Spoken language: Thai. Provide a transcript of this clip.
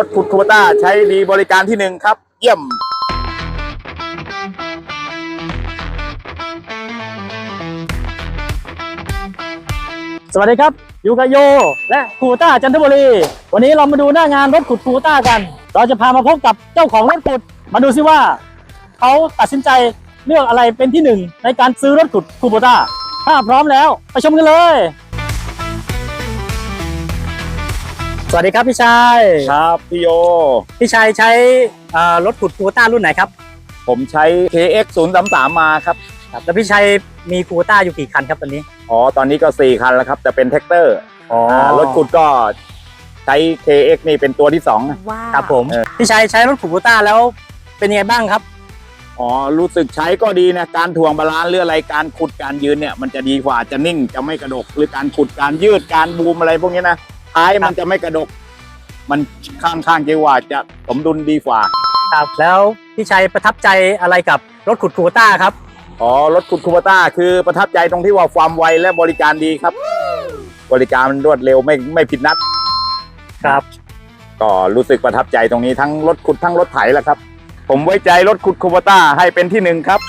รถขุดคูต้าใช้ดีบริการที่หนึ่งครับ เยี่ยม สวัสดีครับอยู่กับโย และคูต้าจันทบุรี วันนี้เรามาดูหน้างานรถขุดคูต้ากัน เราจะพามาพบกับเจ้าของรถขุด มาดูซิว่า เขาตัดสินใจเลือกอะไรเป็นที่หนึ่งในการซื้อรถขุดคูโบต้าถ้าพร้อมแล้วไปชมกันเลย วัสดีครับพี่ชายครับพี่โย พี่ชายใช้อ่ารถขุดคูโบต้ารุ่นไหนครับ ผมใช้ KX 0 3 3มาครับครับแล้วพี่ชายมีคูโบต้าอยู่กี่คันครับตอนนี้ อ๋อ ตอนนี้ก็ 4 คันแล้วครับ แต่เป็นแท็กเตอร์อ๋อรถขุดก็ใช้ KX นี่เป็นตัวที่สองนะว้าวครับผมเออพี่ชายใช้รถขุดคูโบต้าแล้วเป็นยังไงบ้างครับ อ๋อ รู้สึกใช้ก็ดีนะ การถ่วงบาลานซ์หรืออะไรการขุดการยืนเนี่ย มันจะดีกว่าจะนิ่งจะไม่กระดกหรือการขุดการยืดการบูมอะไรพวกนี้นะ ท้ายมันจะไม่กระดก มันข้างข้างๆจะว่าจะสมดุลดีกว่า ครับแล้วพี่ชัยประทับใจอะไรกับรถขุดคูโบต้าครับอ๋อรถขุดคูปต้าคือประทับใจตรงที่ว่าความไวและบริการดีครับ บริการมันรวดเร็วไม่ไม่ผิดนัดครับ ก็รู้สึกประทับใจตรงนี้ทั้งรถขุดทั้งรถไถแหละครับ ผมไว้ใจรถขุดคูปต้าให้เป็นที่หนึ่งครับ